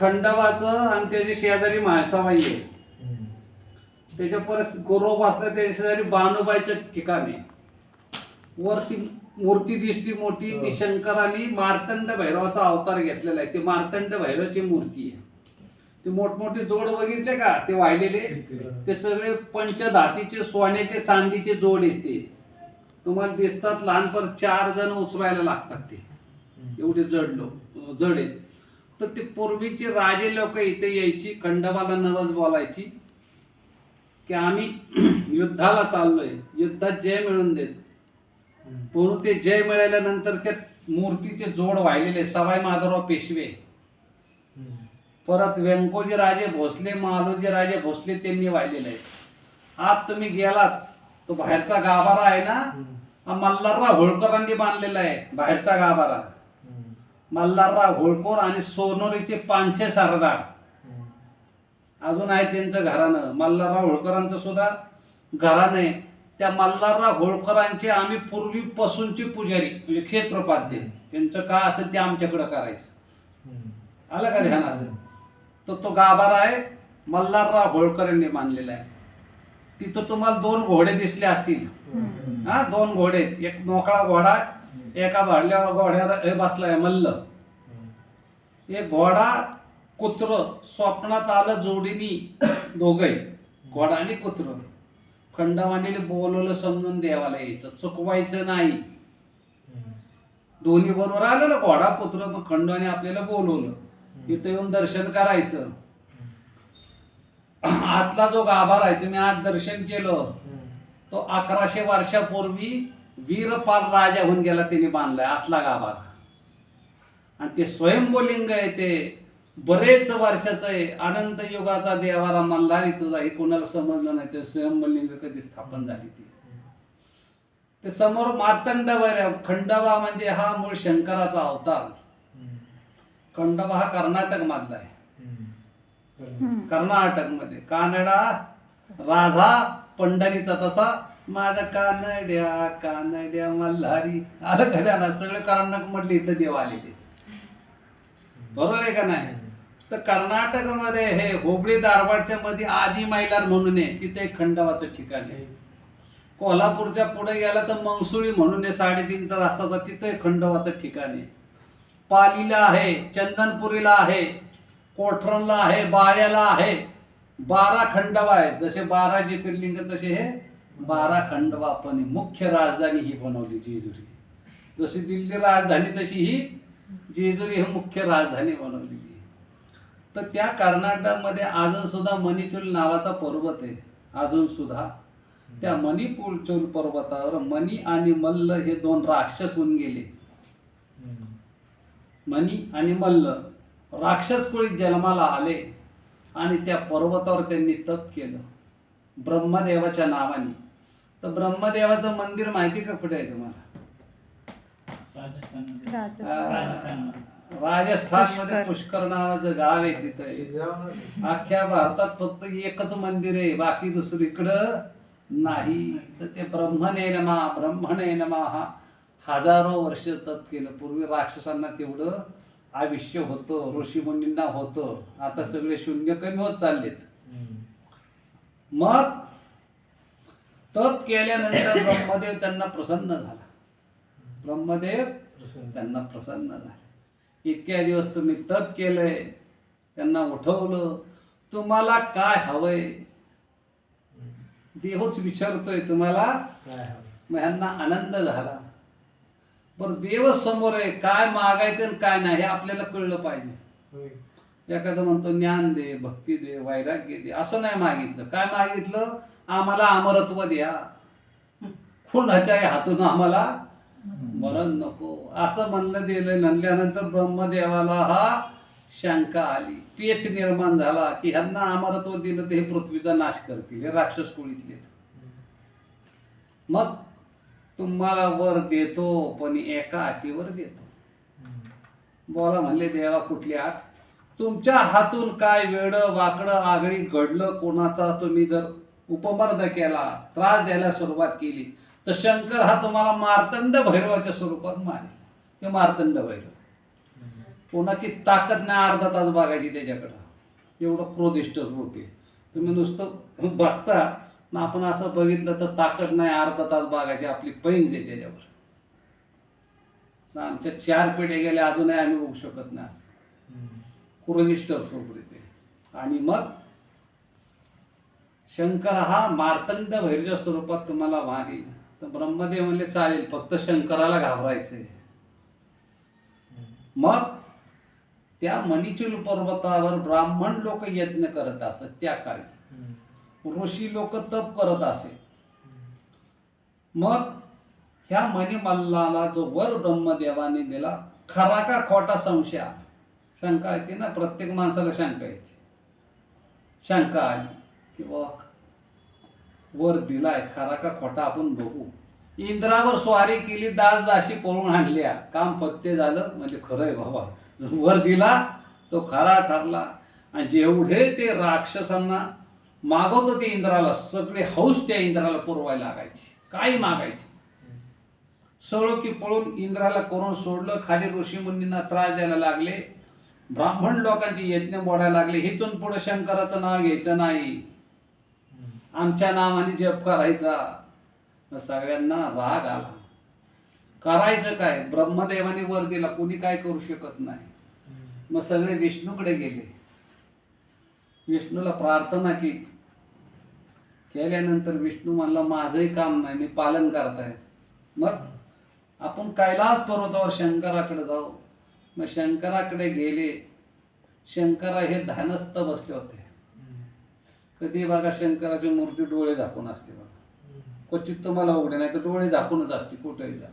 खंडोबाचं आणि त्याची शेजारी म्हाळसाबाई आहे. त्याच्या परत गोरोब असलं त्याच्या शेजारी बाणूबाईचं ठिकाण. आहे वरती मूर्ती दिसती मोठी ती शंकराने मार्तंड भैरवाचा अवतार घेतलेला आहे. ते मार्तंड भैरवाची मूर्ती आहे. ते मोठमोठे जोड बघितले का? ते वाहिलेले. ते सगळे पंचधातीचे सोन्याचे चांदीचे जोड आहेत ते. तुम्हाला दिसतात लहानपण चार जण उचलायला लागतात ते. एवढे जड लोक जड आहेत. तर ते पूर्वीचे राजे लोक इथे यायची खंडोबाला नवस बोलायची की आम्ही युद्धाला चाललोय युद्धात जय मिळून देत. म्हणून ते जय मिळाल्यानंतर त्या मूर्तीचे जोड वाहिलेले सवाई माधवराव पेशवे. परत व्यंकोजी राजे भोसले मालोजी राजे भोसले त्यांनी वाहिलेले. आहेत आज तुम्ही गेलात तो बाहेरचा गाभारा आहे ना? हा मल्हारराव होळकरांनी बांधलेला आहे बाहेरचा गाभारा. मल्हारराव होळकर आणि सोनोरीचे पाचशे सरदार. अजून आहे त्यांचं घराणं. मल्हारराव होळकरांचं सुद्धा घराणं आहे. त्या मल्हारराव होळकरांचे आम्ही पूर्वीपासूनचे पुजारी म्हणजे क्षेत्रपाध्ये. त्यांचं काय असेल ते आमच्याकडं करायचं. आलं का ध्यानात? तर तो गाभारा आहे मल्हारराव होळकर यांनी बांधलेला आहे. तिथं तुम्हाला दोन घोडे दिसले असतील. हा दोन घोडे. एक मोकळा घोडा एका भाडल्या घोड्यावर हे बसलाय मल्ल. एक घोडा कुत्र स्वप्नात आलं जोडीनी दोघे घोडा आणि कुत्र. खंडवाणीने बोलवलं समजून देवाला यायचं. चुकवायचं नाही. दोन्ही बरोबर आलं ना घोडा कुत्र मग खंडवाने आपल्याला बोलवलं. इथं येऊन दर्शन करायचं. आतला जो गाभार आहे तुम्ही आज दर्शन केलं. तो अकराशे वर्षापूर्वी वीरपाल राजा होऊन गेला त्यांनी बांधलाय आतला गाभारा. आणि ते स्वयंभूलिंग आहे ते. बरेच वर्षाचं आहे. अनंत युगाचा देवारा मल्हारी तुझा हे कोणाला समजलं नाही. ते स्वयंभूलिंग कधी स्थापन झाली ती. ते समोर मार्तंड खंडोबा म्हणजे हा मूळ शंकराचा अवतार. खंडोबा हा कर्नाटक मधला आहे. कर्नाटकमध्ये कानडा राधा पंढरीचा तसा माझा कानड्या कानड्या मल्हारी. आलं घरी ना सगळे कर्नाटक म्हटले इथं देव आलेले. बरोबर आहे का नाही? तर कर्नाटकमध्ये हे हुबळी धारवाडच्या मध्ये आदी मैलार म्हणून आहे. तिथे एक ठिकाण आहे. कोल्हापूरच्या पुढे गेला तर मंगसुळी म्हणून आहे. साडेतीन तासाचा तिथे खंडवाचं ठिकाण आहे. पालीला आहे चंदनपुरीला आहे कोठरणला आहे बाळ्याला आहे. बारा खंडवा आहे जसे बारा ज्योतिर्लिंग तसे हे बारा खंडवापणे पण मुख्य राजधानी ही बनवली जेजुरी. जशी दिल्ली राजधानी तशी ही जेजुरी ही मुख्य राजधानी बनवलेली तर त्या कर्नाटकमध्ये अजून सुद्धा मणिचूल नावाचा पर्वत आहे. अजून सुद्धा. त्या मणिपूरचूल पर्वतावर मणी आणि मल्ल हे दोन राक्षस होऊन गेले. मणी आणि मल्ल. राक्षस कुळीत जन्माला आले आणि त्या पर्वतावर त्यांनी तप केलं. ब्रह्मदेवाच्या नावाने. तर ब्रह्मदेवाचं मंदिर माहिती का कुठे आहे तुम्हाला? राजस्थान. राजस्थानमध्ये पुष्कर. नावाचं गाव आहे तिथं. अख्ख्या भारतात फक्त एकच मंदिर आहे बाकी दुसरीकडं नाही. तर ते ब्रह्मणे नमा ब्रह्मणे नमा. हा हजारो वर्ष तप केलं. पूर्वी राक्षसांना तेवढं आयुष्य होतं ऋषीमुनींना होतं. आता सगळे शून्य कमी होत चाललेत. मग तप केल्यानंतर ब्रह्मदेव त्यांना प्रसन्न झाला. ब्रह्मदेव त्यांना प्रसन्न झाले. इतक्या दिवस तुम्ही तप केलंय त्यांना उठवलं तुम्हाला काय हवंय? देवच विचारतोय तुम्हाला. मग ह्यांना आनंद झाला. बरं देवच समोर आहे काय मागायचं आणि काय नाही हे आपल्याला कळलं पाहिजे. एखादं म्हणतो ज्ञान दे भक्ती दे वैराग्य दे असं नाही मागितलं. काय मागितलं? आम्हाला अमरत्व द्या. कोणाच्याही हातून आम्हाला मरण नको. असं म्हणलं दिलं म्हणल्यानंतर ब्रह्मदेवाला हा शंका आली. पेच निर्माण झाला की ह्यांना अमरत्व दिलं तर हे पृथ्वीचा नाश करतील हे राक्षस कुळीतले. मग तुम्हाला वर देतो पण एका अटीवर देतो. बोला म्हणले देवा कुठली आठ तुमच्या हातून काय वेड वाकडं आगळी घडलं कोणाचा? तुम्ही जर उपमर्द केला त्रास द्यायला सुरुवात केली तर शंकर हा तुम्हाला मार्तंड भैरवाच्या स्वरूपात मारेल. ते मार्तंड भैरव. कोणाची ताकद नाही अर्धा तास बघायची त्याच्याकडं. एवढं क्रोधिष्ट रूप आहे. तुम्ही नुसतं बघता ना आपण असं बघितलं तर ताकद नाही अर्धा तास बघायची आपली पैंज आहे त्याच्यावर. आमच्या चार पिढे गेल्या अजूनही आम्ही बघू शकत नाही असं. क्रोधिष्ट रूप आहे ते. आणि मग शंकर हा मार्तंड भैरच्या स्वरूपात तुम्हाला मारी तर ब्रह्मदेव म्हणले चालेल फक्त शंकराला घाबरायचे मग त्या मणिचूल पर्वतावर ब्राह्मण लोक यज्ञ करत असत त्या काळी. ऋषी लोक तप करत असे. मग ह्या मणिमल्लाला जो वर ब्रह्मदेवाने दिला खरा का खोटा संशय? शंका येते ना प्रत्येक माणसाला शंका येते. शंका आली की वर दिलाय खरा का खोटा आपण बघू. इंद्रावर स्वारी केली दास दाशी पळून आणल्या. काम पत्ते झालं म्हणजे खरं आहे बाबा. जो वर दिला तो खरा ठरला. आणि जेवढे ते राक्षसांना मागवत होते इंद्राला सगळे हौस त्या इंद्राला पुरवायला लागायची. काही मागायचे? सळो की पळून इंद्राला करून सोडलं खाली ऋषीमुनींना त्रास द्यायला लागले. ब्राह्मण लोकांची यज्ञ मोडायला लागले. हिथून पुढे शंकराचं नाव घ्यायचं नाही. आमच्या नावाने जप करायचा. मग सगळ्यांना राग आला. करायचं काय? ब्रह्मदेवाने वर दिला कोणी काय करू शकत नाही. मग सगळे विष्णूकडे गेले. विष्णूला प्रार्थना केली. केल्यानंतर विष्णू म्हणला माझंही काम नाही मी पालन करताय. मग आपण कैलास पर्वतावर शंकराकडे जाऊ. मग शंकराकडे गेले. शंकरा हे ध्यानस्थ बसले होते. कधी बघा शंकराची मूर्ती डोळे झाकून असते बघा. क्वचित तुम्हाला उघडे नाही तर डोळे झाकूनच असते कुठेही जा.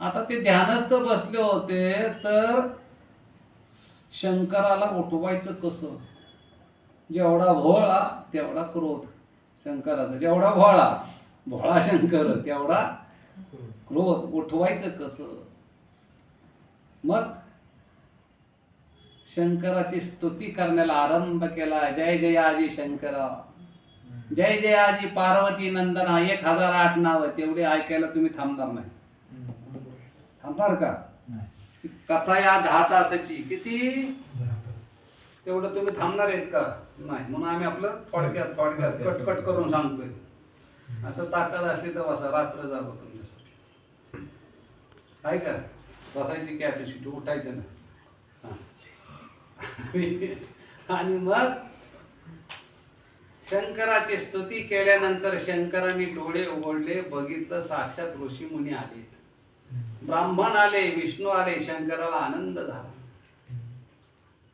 आता ते ध्यानस्थ बसले होते तर शंकराला उठवायचं कसं? जेवढा भोळा तेवढा क्रोध. शंकराचा जेवढा भोळा भोळा शंकर तेवढा क्रोध. उठवायचं कसं? मग शंकराची स्तुती करण्याला आरंभ केला. जय जय आजी शंकरा. जय जय आजी पार्वती नंदना एक हजार आठ नाव तेवढे ऐकायला तुम्ही थांबणार नाही. थांबणार का? कथा या दहा तासाची. किती? तेवढं तुम्ही थांबणार आहेत का? नाही. म्हणून आम्ही आपलं थोडक्यात थोडक्यात कटकट करून सांगतोय. आता ताकद असली तर बसा. रात्र जागो तुमच्यासाठी. आहे का? बसायची कॅपॅसिटी उठायचं ना. हा. आणि मग शंकराची स्तुती केल्यानंतर शंकराने डोळे उघडले बघितलं साक्षात ऋषी मुनी आले. ब्राह्मण आले विष्णू आले शंकराला आनंद झाला.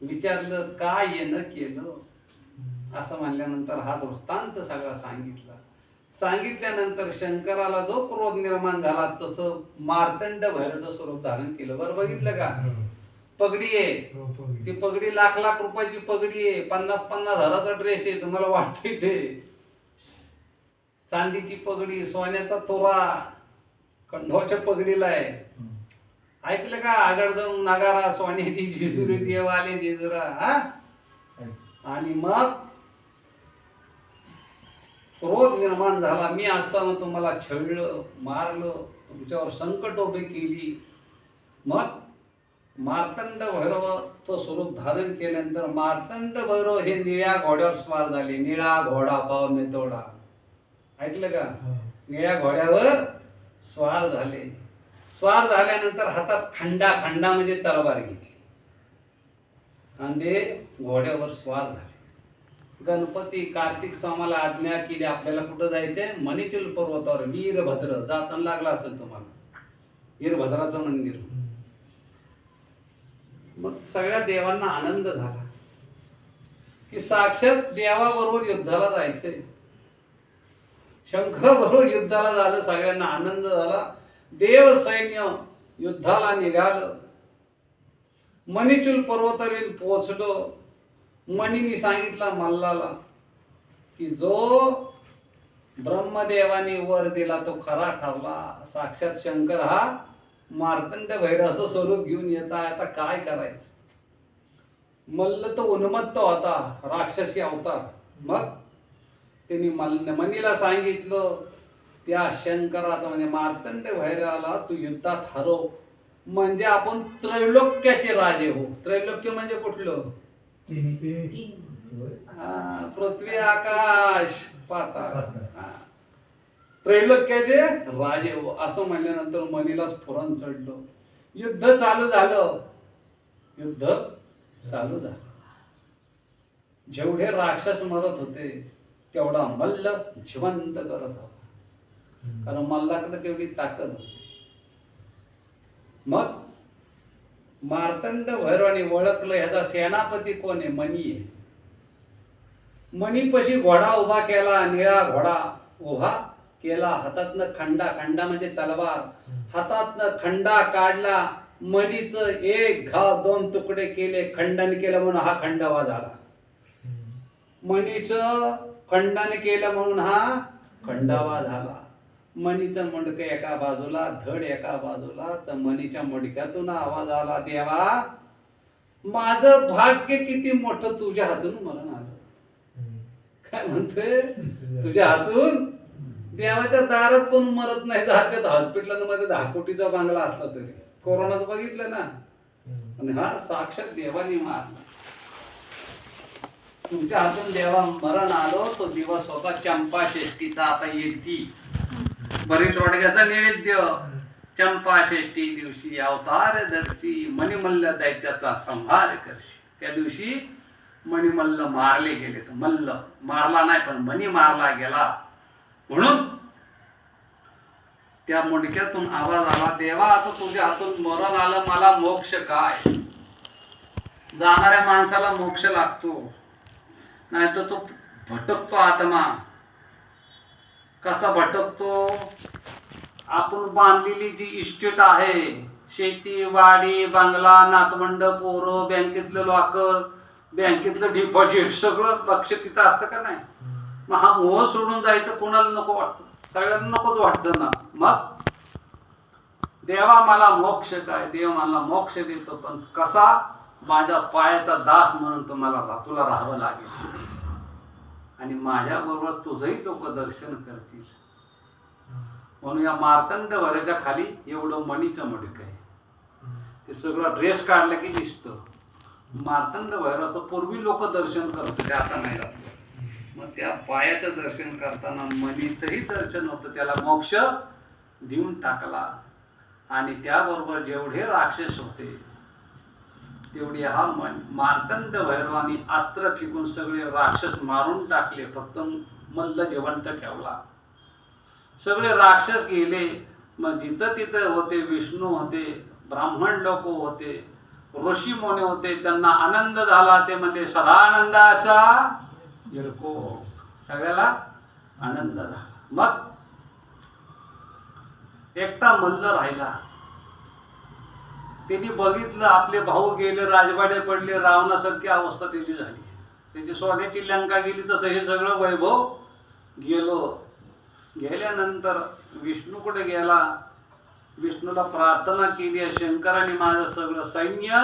विचारलं का येणं केलं? असं म्हणल्यानंतर हा दृष्टांत सगळा सांगितला. सांगितल्यानंतर शंकराला जो क्रोध निर्माण झाला तसं मार्तंड भैरवचं स्वरूप धारण केलं. बरं बघितलं का? पगडी आहे. ती पगडी लाख लाख रुपयाची पगडी आहे. पन्नास पन्नास हजाराचा ड्रेस आहे. तुम्हाला वाटतंय ते. चांदीची पगडी सोन्याचा तोरा कंढोच्या पगडीला आहे. ऐकलं का? आगड जाऊन नगारा सोन्याची जेजुरी देव आले जेजुरा हा? आणि मग क्रोध निर्माण झाला. मी असताना तुम्हाला छळलं मारलं तुमच्यावर संकट उभे केली. मग मार्तंड भैरवाचं स्वरूप धारण केल्यानंतर मार्तंड भैरव हे निळ्या घोड्यावर स्वार झाले. निळा घोडा पाव मेतोडा ऐकलं का? निळ्या घोड्यावर स्वार झाले. स्वार झाल्यानंतर हातात खंडा खंडा म्हणजे तलवार घेतली. आणि ते घोड्यावर स्वार झाले. गणपती कार्तिक स्वामाला आज्ञा केली आपल्याला कुठं जायचंय? मणिचूल पर्वतावर वीरभद्र. जाताना लागला असेल तुम्हाला. वीरभद्राचं मंदिर. मग सगळ्या देवांना आनंद झाला. की साक्षात देवाबरोबर युद्धाला जायचंय शंकराबरोबर युद्धाला झालं सगळ्यांना आनंद झाला. देव सैन्य युद्धाला निघालं. मणिचूल पर्वतावर पोहोचलो. मणीने सांगितला मल्लाला की जो ब्रह्मदेवाने वर दिला तो खरा ठरला. साक्षात शंकर हा मार्तंड भैराचं स्वरूप घेऊन येत आहे. आता काय करायचं? मल्ल तो उन्मत्त होता राक्षसी अवतार. मग? त्यांनी मल मनीला सांगितलं त्या शंकराचं म्हणजे मार्तंड भैराला तू युद्धात हरव म्हणजे आपण त्रैलोक्याचे राजे हो. त्रैलोक्य म्हणजे कुठलं? पृथ्वी आकाश पाताळ. त्रैलोक्याचे राजे हो असं म्हणल्यानंतर मनीला स्फुरण चढलं. युद्ध चालू झालं. युद्ध चालू झालं. जेवढे राक्षस मरत होते तेवढा मल्ल जिवंत करत होता. कारण मल्लाकडे तेवढी ताकद होती. मग मार्तंड भैरवानी ओळखलं ह्याचा सेनापती कोण आहे? मणी आहे. मणीपशी घोडा उभा केला निळा घोडा उभा केला हातातनं खंडा खंडा म्हणजे तलवार. हातातनं खंडा काढला मणीचं एक घाव दोन तुकडे केले खंडन केलं म्हणून हा खंडावा झाला. मणीचं खंडन केलं म्हणून हा खंडावा झाला. मणीचं मडकं एका बाजूला धड एका बाजूला तर मणीच्या मडक्यातून आवाज आला देवा माझं भाग्य किती मोठं तुझ्या हातून मरण आलं काय म्हणतोय? तुझ्या हातून देवाच्या दारात कोण मरत नाही जात्यात हॉस्पिटलमध्ये दहा कोटीचा बांगला असला तरी. कोरोनात बघितलं ना. आणि हा साक्षात देवाने मारला. तुमच्या हातून देवा मरण आलो तो दिवस होता चंपा षष्टीचा आता येती. बरीच रोडग्याचा नैवेद्य. चंपा षष्टी दिवशी अवतार दर्शी मणिमल्ल दैत्याचा संहार करशी. त्या दिवशी मणिमल्ल मारले गेले तर मल्ल. मारला नाही पण मणी मारला गेला. म्हणून त्या मुंडक्यातून आवाज आला देवा आता तुझ्या हातून मरण आलं मला मोक्ष काय? जाणाऱ्या माणसाला मोक्ष लागतो. नाही तर तो भटकतो आत्मा. कसा भटकतो? आपण बांधलेली जी इस्टेट आहे शेती वाडी बंगला नातवंड पोरं बँकेतलं लॉकर बँकेतलं डिपॉझिट सगळं लक्ष तिथं असतं का नाही? मग हा मोह सोडून जायचं कोणाला नको वाटतं? सगळ्यांना नकोच वाटतं ना. मग? देवा मला मोक्ष काय? देव मला मोक्ष देतो पण कसा? माझ्या पायाचा दास म्हणून तुम्हाला तुला राहावं लागेल. आणि माझ्या बरोबर तुझंही लोक दर्शन करतील. म्हणून या मार्तंड वऱ्याच्या खाली एवढं मणीचं मडक आहे. ते सगळं ड्रेस काढलं की दिसतं. मार्तंड वैराचं पूर्वी लोक दर्शन करत होते आता नाही जात मग त्या पायाचं दर्शन करताना मनीचंही दर्शन होतं. त्याला मोक्ष देऊन टाकला. आणि त्याबरोबर जेवढे राक्षस होते तेवढे हा मन मार्तंड भैरवानी अस्त्र फेकून सगळे राक्षस मारून टाकले. फक्त मल्ल जिवंत ठेवला. सगळे राक्षस गेले. मग जिथं तिथं होते विष्णू होते ब्राह्मण लोक होते ऋषी मोने होते त्यांना आनंद झाला. ते म्हणजे सदानंदाचा येळको सगळ्याला आनंद झाला. मग एकटा मल्ल राहिला. त्यांनी बघितलं आपले भाऊ गेले राजवाडे पडले रावणासारखी अवस्था त्याची झाली. त्याची सोन्याची लंका गेली तसं हे सगळं वैभव गेलो. गेल्यानंतर विष्णूकडे गेला? विष्णूला प्रार्थना केली आहे शंकराने माझं सगळं सैन्य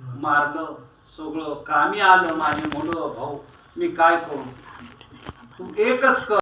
मारलं सगळं कामी आलं माझे मुलं भाऊ. मी काय करू? तू एकच कर.